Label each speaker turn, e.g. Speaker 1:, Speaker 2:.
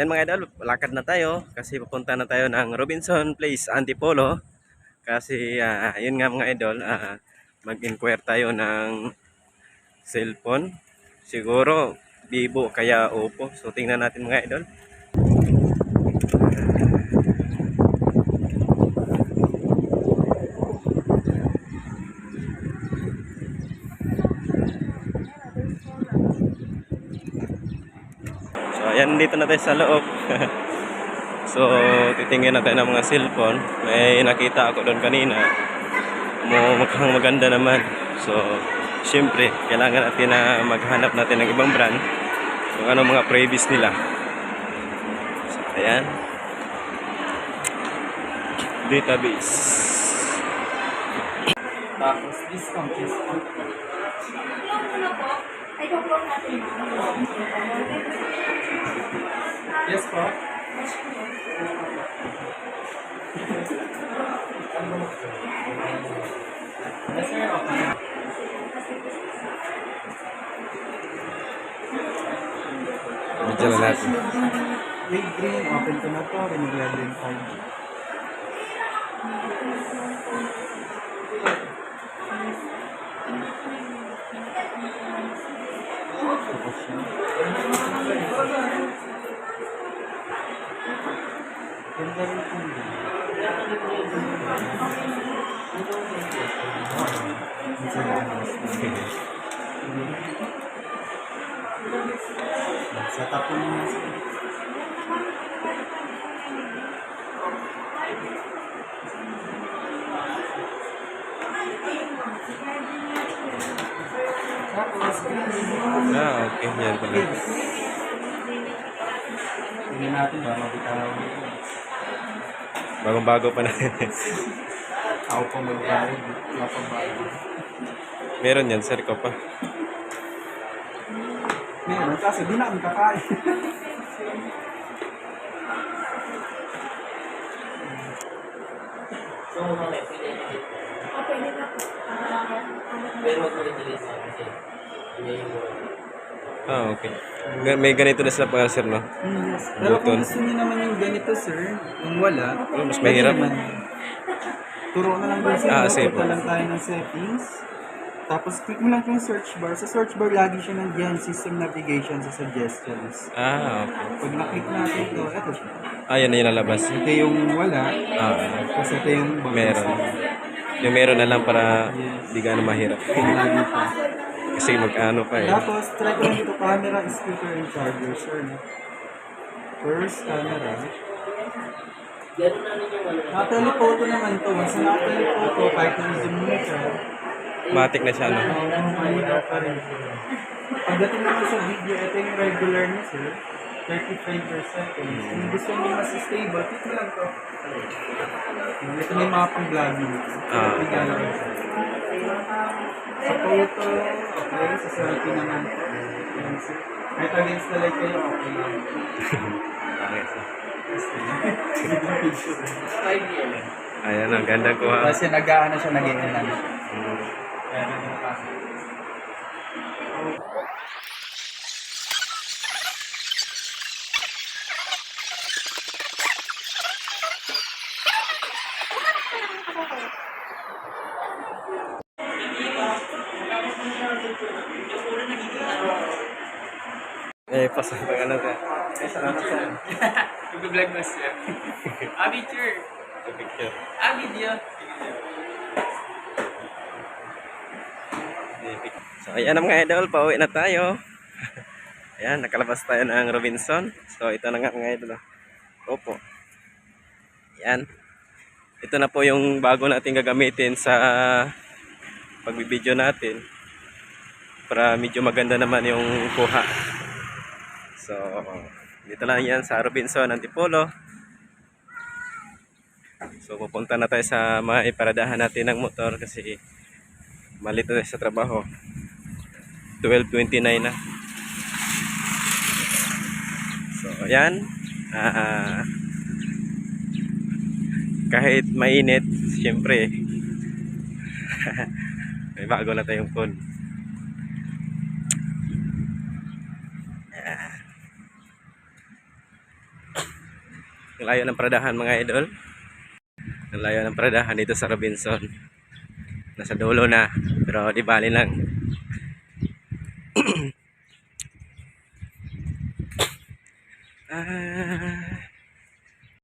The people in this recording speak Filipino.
Speaker 1: Yan mga idol, lakad na tayo kasi pupunta na tayo ng Robinson Place Antipolo. Kasi ah, yun nga mga idol, ah, mag-inquire tayo ng cellphone. Siguro Vivo kaya Oppo. So tingnan natin mga idol. So ayan dito na tayo sa loob. so titingin na tayo ng mga cellphone. May nakita ako doon kanina. Mo mukhang maganda naman. So syempre kailangan natin na maghanap natin ng ibang brand. Kung ano mga previous nila. So ayan. Database.
Speaker 2: Tapos discount, discount. Yes po. Yes sir, okay.
Speaker 1: Medyo na natin.
Speaker 2: Wave green, open ko na to, binigyan din 5G. Siya. Tapos, green.
Speaker 1: Ah, okay. Yan pala.
Speaker 2: Tingnan natin ba mabitaw.
Speaker 1: Bagong bago pa na.
Speaker 2: Ako pa magbayad. Wala pa bayad.
Speaker 1: Meron yan, sir ko pa.
Speaker 2: Meron, kasi di namin kakain.
Speaker 3: So, mga may pwede na dito. Pero wag mo i-delete na kasi hindi yung
Speaker 1: Ah, okay. May ganito na sila pa, sir, no?
Speaker 2: yes. Pero
Speaker 1: Button.
Speaker 2: kung gusto niyo naman yung ganito, sir, yung wala,
Speaker 1: Oh, mas mahirap.
Speaker 2: pwede naman. Turo na lang din sir,
Speaker 1: Ah,
Speaker 2: Punta
Speaker 1: po.
Speaker 2: lang tayo ng settings. Tapos click mo lang yung search bar. Sa search bar, lagi siya nandiyan, system navigation sa suggestions.
Speaker 1: Ah, okay.
Speaker 2: Pag na-click natin ito, eto siya.
Speaker 1: Ah, yan na yung lalabas.
Speaker 2: Ito yung wala,
Speaker 1: Ah,
Speaker 2: tapos ito yung bonus.
Speaker 1: meron. Yung meron na lang para di gano'ng mahirap.
Speaker 2: Lagi pa.
Speaker 1: Kasi mag-ano pa eh.
Speaker 2: Tapos, try ko dito camera, speaker, and charger, sir. no? First, camera.
Speaker 3: Na ano.
Speaker 2: Naka-telephoto naman to. Once na naka-telephoto, kahit na-zoom mo siya,
Speaker 1: Matic na siya, no?
Speaker 2: pa rin siya. Pagdating naman sa video, ito yung regular niya, sir. 35 per seconds. Kung gusto niyo mas stable, mo lang to. Ito na yung mga pang-vlogging.
Speaker 1: Ah.
Speaker 2: Tingnan lang siya. Sa photo, okay. Sa selfie naman. Ayan. Kahit against the light kayo, okay lang.
Speaker 1: Okay. Ayan, ang ganda ko ha.
Speaker 2: Kasi nag-aano siya, nag-iinan.
Speaker 1: Mm.
Speaker 2: Kaya ganun
Speaker 1: Eh, pasok na ano ka.
Speaker 2: Ay, salamat sir.
Speaker 3: Mag-vlog na siya. Ah, picture.
Speaker 1: Sa picture.
Speaker 3: Ah, video.
Speaker 1: So, ayan na mga idol, pauwi na tayo. ayan, nakalabas tayo ng Robinson. So, ito na nga mga idol. oh. Opo. Ayan. Ito na po yung bago natin gagamitin sa pagbibideo natin. Para medyo maganda naman yung kuha. So, dito lang yan sa Robinson, Antipolo. So, pupunta na tayo sa mga iparadahan natin ng motor kasi malito na sa trabaho. 12.29 na. So, ayan. Ah, kahit mainit, syempre, may bago na tayong phone. Ang layo ng Pradahan mga idol. Ang layo ng Pradahan dito sa Robinson. Nasa dulo na. Pero di bali lang. ah,